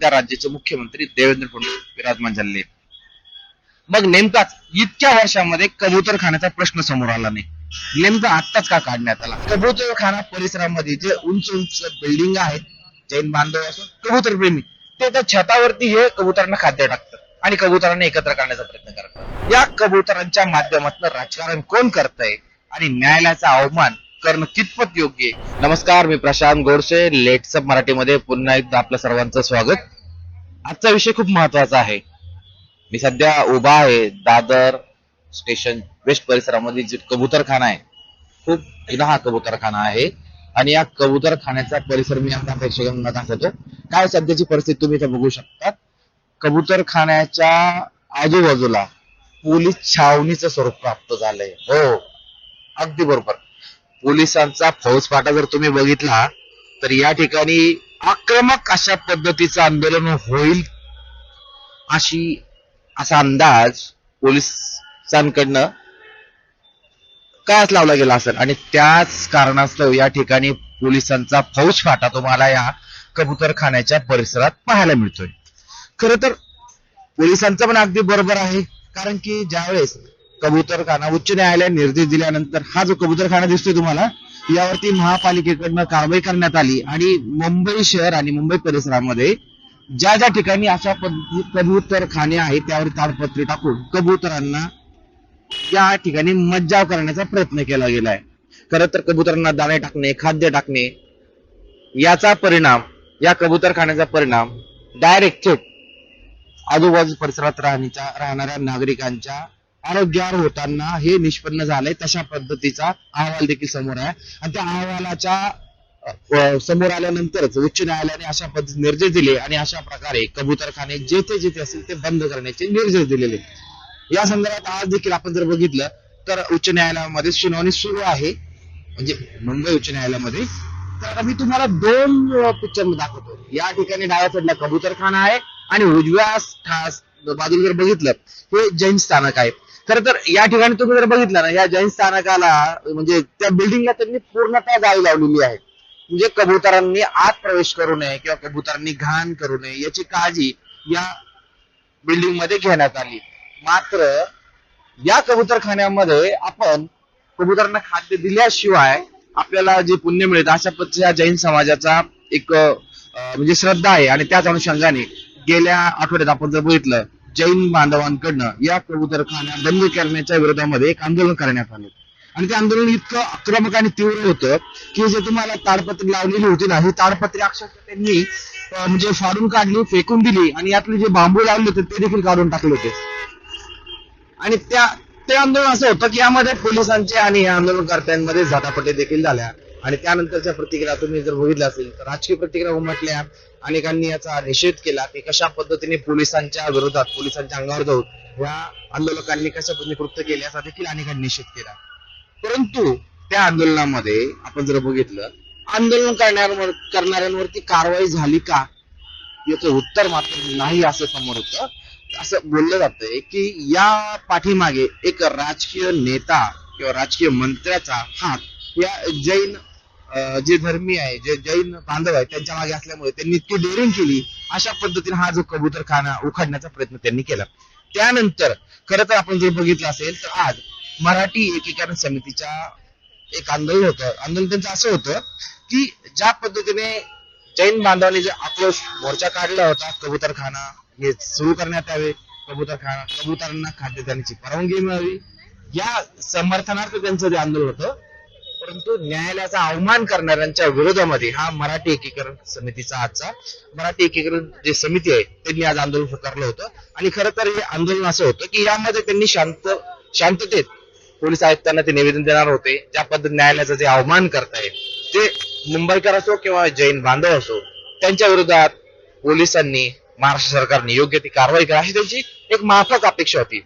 त्या राज्याचे मुख्यमंत्री देवेंद्र फडणवीस विराजमान झाले मग नेमकाच इतक्या वर्षामध्ये कबूतर खाण्याचा प्रश्न समोर आला नाही. नेमकं आत्ताच का काढण्यात आला? कबूतर खाना परिसरामध्ये जे उंच उंच बिल्डिंग आहेत जैन बांधव असो कबूतर प्रेमी ते त्या छतावरती हे कबुतरांना खाद्य टाकतात आणि कबुतरांना एकत्र करण्याचा प्रयत्न करतात. या कबुतरांच्या माध्यमातून राजकारण कोण करतंय आणि न्यायालयाचा अवमान करणं कितपत योग्य आहे? नमस्कार मी प्रशांत गोडसे लेट्सअप मराठीमध्ये पुन्हा एकदा आपल्या सर्वांचं स्वागत. आजचा विषय खूप महत्त्वाचा आहे. मी सध्या उभा आहे दादर स्टेशन वेस्ट परिसरामध्ये जे कबूतरखाना आहे. खूप जुना हा कबूतरखाना आहे. आणि या कबूतरखान्याचा परिसर मी आता प्रेक्षकांना दाखवतो. काय सध्याची परिस्थिती तुम्ही इथे बघू शकता. कबूतरखान्याच्या आजूबाजूला पोलीस छावणीचं स्वरूप प्राप्त झालंय. हो अगदी बरोबर. पोलिसांचा फौजफाटा जर तुम्ही बघितला तर या ठिकाणी आक्रमक अशा पद्धतीचं आंदोलन होईल अशी असा अंदाज पोलिसांकडनं काच लावला गेला असेल. आणि त्याच कारणास्तव या ठिकाणी पोलिसांचा फौजफाटा तुम्हाला या कबूतरखान्याच्या परिसरात पाहायला मिळतोय. खर तर पोलिसांचं पण अगदी बरोबर आहे कारण की ज्यावेळेस कबूतरखाना उच्च न्यायालयाने निर्देश दिल्यानंतर हा जो कबूतरखाना दिसतोय तुम्हाला यावरती महापालिकेकडनं कारवाई करण्यात आली आणि मुंबई शहर आणि मुंबई परिसरामध्ये ज्या ज्या ठिकाणी अशा पद्धती कबूतरखाने आहेत त्यावर ताडपत्री टाकून कबुतरांना या ठिकाणी मज्जाव करण्याचा प्रयत्न केला गेलाय. खरं तर कबुतरांना दाणे टाकणे खाद्य टाकणे याचा परिणाम या कबूतरखान्याचा परिणाम डायरेक्ट थेट आजूबाजू परिसरात राहण्याच्या राहणाऱ्या नागरिकांच्या आरोग्यावर होताना हे निष्पन्न झालंय तशा पद्धतीचा अहवाल देखील समोर आहे. आणि त्या अहवालाच्या समोर आल्यानंतरच उच्च न्यायालयाने अशा पद्धती निर्देश दिले आणि अशा प्रकारे कबूतरखाने जेथे जेथे असतील ते बंद करण्याचे निर्देश दिलेले. या संदर्भात आज देखील आपण जर बघितलं तर उच्च न्यायालयामध्ये सुनावणी सुरू आहे. म्हणजे मुंबई उच्च न्यायालयामध्ये. तर मी तुम्हाला दोन पिक्चर दाखवतो. या ठिकाणी डाव्या साईडला कबूतरखाना आहे आणि उजव्या ठास बाजूला जर बघितलं हे जैन स्थानक आहे. खर तर या ठिकाणी तुम्ही जर बघितलं ना या जैन स्थानकाला म्हणजे त्या बिल्डिंगला त्यांनी पूर्णतः जाळी लावलेली आहे. म्हणजे कबुतरांनी आत प्रवेश करू नये किंवा कबुतरांनी घाण करू नये याची काळजी या बिल्डिंगमध्ये घेण्यात आली. मात्र या कबुतरखान्यामध्ये आपण कबुतरांना खाद्य दिल्याशिवाय आपल्याला जे पुण्य मिळत अशा पद्धतीच्या जैन समाजाचा एक म्हणजे श्रद्धा आहे आणि त्याच अनुषंगाने गेल्या आठवड्यात आपण जर बघितलं जैन बांधवांकडनं या कबुतरखान्या बंद करण्याच्या विरोधामध्ये एक आंदोलन करण्यात आलं. आणि ते आंदोलन इतकं आक्रमक आणि तीव्र होतं की जे तुम्हाला ताडपत्री लावलेली होती ना ही ताडपत्री अक्षरशः त्यांनी म्हणजे फाडून काढली फेकून दिली आणि यातले जे बांबू लावले होते ते देखील काढून टाकले होते. आणि त्या ते आंदोलन असं होतं की यामध्ये पोलिसांचे आणि या आंदोलनकर्त्यांमध्ये झटापटी देखील झाल्या. आणि त्यानंतरच्या प्रतिक्रिया तुम्ही जर बघितल्या असेल तर राजकीय प्रतिक्रिया उमटल्या अनेकांनी याचा निषेध केला की कशा पद्धतीने पोलिसांच्या विरोधात पोलिसांच्या अंगावर जाऊन या आंदोलकांनी कशा पद्धतीने कृत्य केले याचा देखील अनेकांनी निषेध केला. परंतु त्या आंदोलनामध्ये आपण जर बघितलं आंदोलन करणाऱ्यांवर करणाऱ्यांवरती कारवाई झाली का? याचं उत्तर मात्र नाही असं समोर होत असं बोललं जातंय की या पाठीमागे एक राजकीय नेता किंवा राजकीय मंत्र्याचा हात या जैन जे धर्मी आहे जे जैन बांधव आहे त्यांच्या मागे असल्यामुळे त्यांनी इतकी डेअरिंग केली अशा पद्धतीने हा जो कबूतरखाना उखाडण्याचा प्रयत्न त्यांनी केला. त्यानंतर खरं तर आपण जर बघितलं असेल तर आज मराठी एकीकरण समितीच्या एक आंदोलन होतं. आंदोलन त्यांचं असं होतं की ज्या पद्धतीने जैन बांधवांनी जे आक्रोश मोर्चा काढला होता कबूतरखाना हे सुरू करण्यात यावे कबूतरखाना कबुतरांना खाद्य देण्याची परवानगी मिळावी या समर्थनार्थ त्यांचं जे आंदोलन होतं परंतु न्यायालयाचा अवमान करणाऱ्यांच्या विरोधामध्ये हा मराठी एकीकरण समितीचा आजचा मराठी एकीकरण जे समिती आहे त्यांनी आज आंदोलन पुकारलं होतं. आणि खरं तर हे आंदोलन असं होतं की यामध्ये त्यांनी शांत शांततेत पोलीस आयुक्तांना ते निवेदन देणार होते. ज्या पद्धतीने न्यायालयाचा जे अवमान करतायत ते मुंबईकर असो किंवा जैन बांधव असो त्यांच्या विरोधात पोलिसांनी महाराष्ट्र सरकारने योग्य ती कारवाई करा अशी त्यांची एक माफक अपेक्षा होती.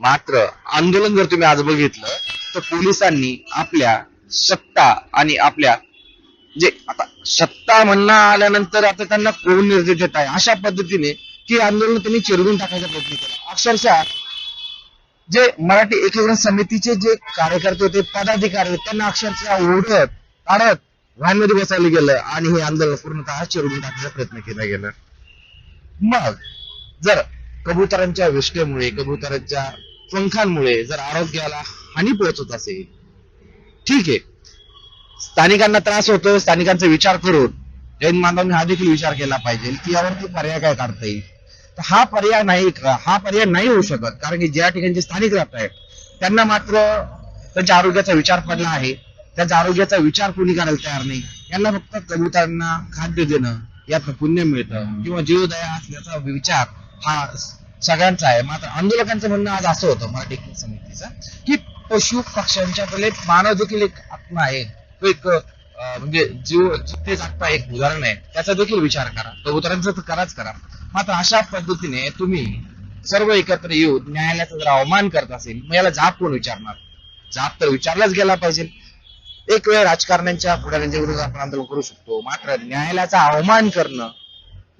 मात्र आंदोलन जर तुम्ही आज बघितलं तर पोलिसांनी आपल्या सत्ता आणि आपल्या जे आता सत्ता म्हणणं आल्यानंतर आता त्यांना कोण निर्देश देत आहे? अशा पद्धतीने ती आंदोलन त्यांनी चिरडून टाकायचा प्रयत्न केला. अक्षरशः जे मराठी एकीकरण समितीचे जे कार्यकर्ते होते पदाधिकारी होते त्यांना अक्षरशः ओढत काढत व्हॅनमध्ये बसायला गेलं आणि हे आंदोलन पूर्णतः चिरडून टाकण्याचा प्रयत्न केला गेला. मग जर कबुतरांच्या विष्ठेमुळे कबुतरांच्या पंखांमुळे जर आरोग्याला हानी पोहोचत असेल ठीक आहे. स्थानिकांना त्रास होतो स्थानिकांचा विचार करून जैन बांधवांनी हा देखील विचार केला पाहिजे की यावरती पर्याय काय काढता येईल? तर हा पर्याय नाही हा पर्याय नाही होऊ शकत कारण की ज्या ठिकाणी स्थानिक राहत आहेत त्यांना मात्र त्यांच्या आरोग्याचा विचार पडला आहे. त्यांच्या आरोग्याचा विचार कोणी करायला तयार नाही. यांना फक्त कबुतरांना खाद्य देणं यात पुण्य मिळतं किंवा जीवदया असल्याचा विचार हा सगळ्यांचा आहे. मात्र आंदोलकांचं म्हणणं आज असं होतं मराठी समितीचं की पशु पक्ष्यांच्या पहिले मानव देखील एक आत्मा आहे. तो एक म्हणजे जीव तेच आत्मा एक उदाहरण आहे. त्याचा देखील विचार करा. कबुतरांचा तर कराच करा. मात्र अशा पद्धतीने तुम्ही सर्व एकत्र येऊन न्यायालयाचा जर अवमान करत असेल मग याला जाब कोण विचारणार? जाब तर विचारलाच गेला पाहिजे. एक वेळ राजकारण्यांच्या पुढाऱ्यांच्या विरोधात आपण आंदोलन करू शकतो. मात्र न्यायालयाचा अवमान करणं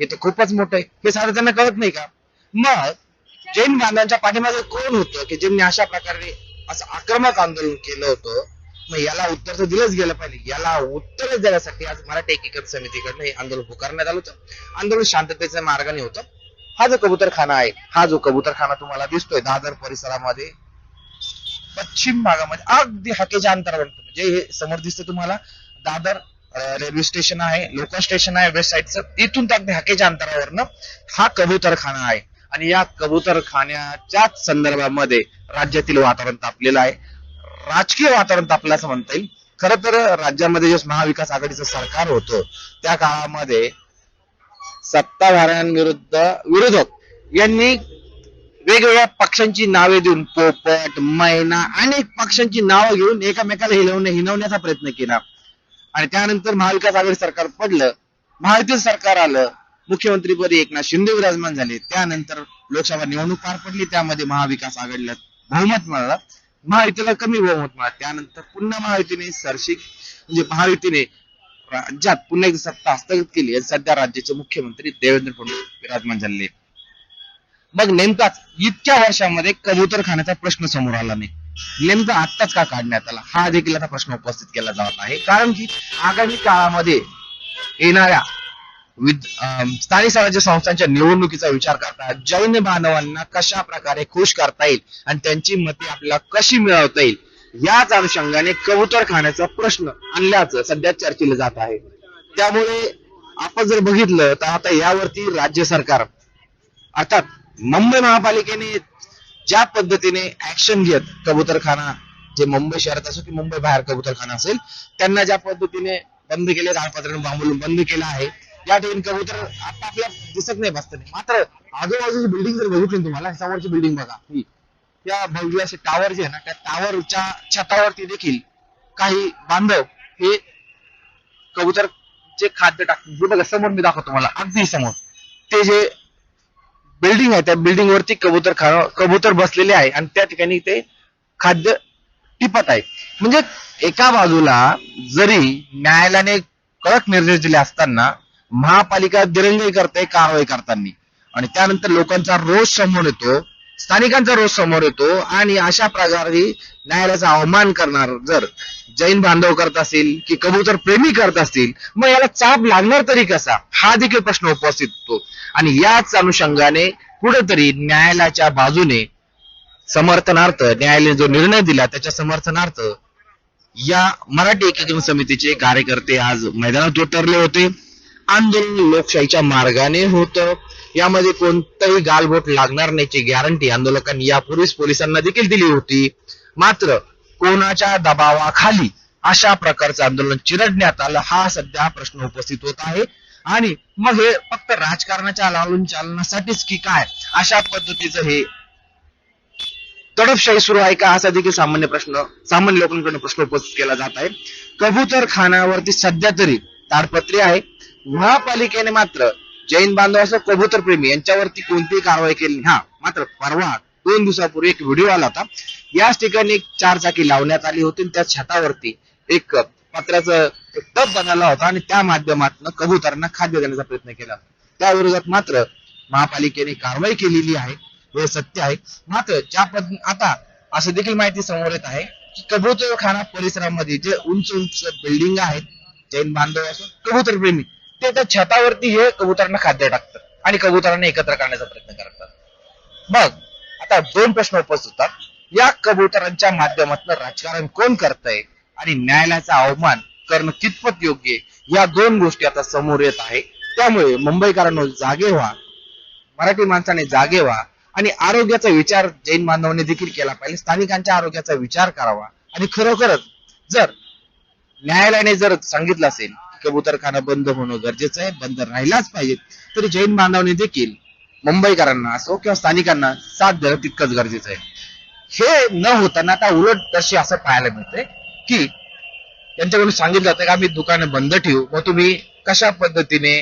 हे तर खूपच मोठं आहे. हे सारं त्यांना कळत नाही का? मग जैन बांधवांच्या पाठीमागे कोण होतं की ज्यांनी अशा प्रकारे असं आक्रमक आंदोलन केलं होतं. मग याला उत्तर तर दिलंच गेलं पाहिजे. याला उत्तर देण्यासाठी आज मराठी एकीकरण समितीकडनं हे आंदोलन पुकारण्यात आलं होतं. आंदोलन शांततेच्या मार्गाने होतं. हा जो कबूतरखाना आहे हा जो कबूतरखाना तुम्हाला दिसतोय दादर परिसरामध्ये पश्चिम भागामध्ये अगदी हाकेच्या अंतरावर म्हणजे हे समोर दिसतं तुम्हाला दादर रेल्वे स्टेशन आहे लोकल स्टेशन आहे वेस्ट साईडचं इथून तर अगदी हाकेच्या अंतरावरनं हा कबूतरखाना आहे. आणि या कबूतरखान्याच्याच संदर्भामध्ये राज्यातील वातावरण तापलेलं आहे. राजकीय वातावरण तापलं असं म्हणता येईल. खर तर राज्यामध्ये जे महाविकास आघाडीचं सरकार होतं त्या काळामध्ये सत्ताधाऱ्यांविरुद्ध विरोधक यांनी वेगवेगळ्या पक्षांची नावे देऊन पोपट मैना अनेक पक्षांची नावं घेऊन एकामेकाला हिलवणे हिनवण्याचा प्रयत्न केला. आणि त्यानंतर महाविकास आघाडी सरकार पडलं महायुतीचं सरकार आलं मुख्यमंत्रीपदी एकनाथ शिंदे विराजमान झाले. त्यानंतर लोकसभा निवडणूक पार पडली. त्यामध्ये महाविकास आघाडीला बहुमत मिळालं. महायुतीला कमी बहुमत मिळालं. त्यानंतर पुन्हा महायुतीने सरशी म्हणजे महायुतीने राज्यात पुन्हा एकदा सत्ता हस्तगत केली आणि सध्या राज्याचे मुख्यमंत्री देवेंद्र फडणवीस विराजमान झाले मग नेमकाच इतक्या वर्षामध्ये कबूतर खाण्याचा प्रश्न समोर आला नाही. नेमका आत्ताच का काढण्यात आला? हा देखील आता प्रश्न उपस्थित केला जात आहे. कारण की आगामी काळामध्ये येणाऱ्या स्थानिक स्वराज्य संस्थांच्या निवडणुकीचा विचार करता जैन बांधवांना कशा प्रकारे खुश करता येईल आणि त्यांची मते आपल्याला कशी मिळवता येईल? याच अनुषंगाने कबूतर खाण्याचा प्रश्न आणल्याचं सध्या चर्चेला जात आहे. त्यामुळे आपण जर बघितलं तर आता यावरती राज्य सरकार अर्थात मुंबई महापालिकेने ज्या पद्धतीने ऍक्शन घेत कबूतरखाना जे मुंबई शहरात असो की मुंबई बाहेर कबूतरखाना असेल त्यांना ज्या पद्धतीने बंद केले ताडपत्र्याने बांबून बंद केलं आहे या ठिकाणी कबूतर आता आपल्या दिसत नाही बसताना. मात्र आजूबाजूची बिल्डिंग जर बघितली तुम्हाला समोरची बिल्डिंग बघा. ही त्या भव्य असे टावर जे आहे ना त्या टावरच्या छतावरती देखील काही बांधव हे कबूतरचे खाद्य टाकतात हे बघा समोर मी दाखवतो तुम्हाला. अगदी समोर. ते जे बिल्डिंग आहे त्या बिल्डिंग वरती कबूतर खा कबूतर बसलेले आहे आणि त्या ठिकाणी ते खाद्य टिपत आहे. म्हणजे एका बाजूला जरी न्यायालयाने कडक निर्देश दिले असताना महापालिका दिरंगाई करते कारवाई करताना. आणि त्यानंतर लोकांचा रोष समोर येतो स्थानिकांचा रोष समोर येतो आणि अशा प्रकारे न्यायालयाचा अवमान करणार जर जैन बांधव करत असतील की कबूतर प्रेमी करत असतील मग याला चाप लागणार तरी कसा? हा देखील प्रश्न उपस्थित होतो. आणि याच अनुषंगाने कुठेतरी न्यायालयाच्या बाजूने समर्थनार्थ न्यायालयाने जो निर्णय दिला त्याच्या समर्थनार्थ या मराठी एकीकरण समितीचे कार्यकर्ते आज मैदानात उतरले होते. आंदोलन लोकशाहीच्या मार्गाने होतं. यामध्ये कोणतंही गालबोट लागणार नाहीची गॅरंटी आंदोलकांनी यापूर्वीच पोलिसांना देखील दिली होती. मात्र कोणाच्या दबावाखाली अशा प्रकारचं आंदोलन चिरडण्यात आलं हा सध्या प्रश्न उपस्थित होत आहे. आणि मग हे फक्त राजकारणाच्या लावून चालण्यासाठीच की काय? अशा पद्धतीचं हे तडपशाही सुरू आहे का? असा देखील सामान्य प्रश्न सामान्य लोकांकडून प्रश्न उपस्थित केला जात आहे. कबूतर खानावरती सध्या तरी ताडपत्री आहे. महापालिकेने मात्र जैन बांधव असो कबूतर प्रेमी यांच्यावरती कोणतीही कारवाई केली नाही. हा मात्र परवा दोन दिवसापूर्वी एक व्हिडिओ आला होता. याच ठिकाणी एक चार चाकी लावण्यात आली होती त्या छतावरती एक पत्र्याचं टप बनवला होता आणि त्या माध्यमातून कबुतरांना खाद्य देण्याचा प्रयत्न केला. त्या विरोधात मात्र महापालिकेने कारवाई केलेली आहे. हे सत्य आहे. मात्र ज्या पद्ध आता असं देखील माहिती समोर येत आहे की कबूतरखाना परिसरामध्ये जे उंच उंच बिल्डिंग आहेत जैन बांधव असो कबूतर प्रेमी ते त्या छतावरती हे कबुतरांना खाद्य टाकतात आणि कबुतरांना एकत्र करण्याचा प्रयत्न करतात. मग आता दोन प्रश्न उपस्थित होतात. या कबुतरांच्या माध्यमातून राजकारण कोण करतंय आणि न्यायालयाचा अवमान करणं कितपत योग्य या दोन गोष्टी आता समोर येत आहे. त्यामुळे मुंबईकरांनो जागे व्हा मराठी माणसाने जागे व्हा आणि आरोग्याचा विचार जैन बांधवांनी देखील केला पाहिजे. स्थानिकांच्या आरोग्याचा विचार करावा. आणि खरोखरच जर न्यायालयाने जर सांगितलं असेल कबूतरखाना बंद होणं गरजेचं आहे. बंद राहिलाच पाहिजे. तरी जैन बांधवांनी देखील मुंबईकरांना असो किंवा स्थानिकांना साथ देणं तितकंच गरजेचं आहे. हे न होताना आता उलट तशी असं पाहायला मिळतंय की त्यांच्याकडून सांगितलं जातं की आम्ही दुकानं बंद ठेवू. मग तुम्ही कशा पद्धतीने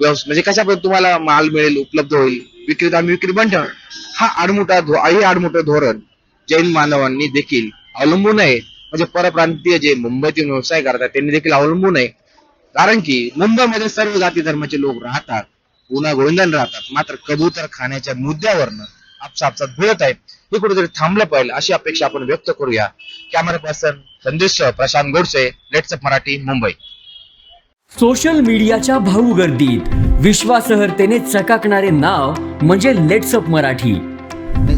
म्हणजे कशा पद्धती तुम्हाला माल मिळेल उपलब्ध होईल विक्रीत आम्ही विक्री बंद ठेवणार? हा आडमुठा धो आई आडमुठं धोरण जैन मानवांनी देखील अवलंबून आहे. म्हणजे परप्रांतीय जे मुंबईतील व्यवसाय करतात त्यांनी देखील अवलंबून आहे. कारण की मुंबईमध्ये सर्व जाती धर्माचे लोक राहतात गुन्हा गोविंदन राहतात. मात्र कबूतर खाण्याच्या मुद्द्यावरनं आपसापसात भिळत आहेत. हे कुठेतरी थांबलं पाहिजे अशी अपेक्षा आपण व्यक्त करूया. Camera person Sandesh Prashant Godse LetsUpp Marathi Mumbai. Social मीडियाच्या भाऊ गर्दीत विश्वासार्हतेने चकाकणारे नाव म्हणजे लेट्सअप मराठी.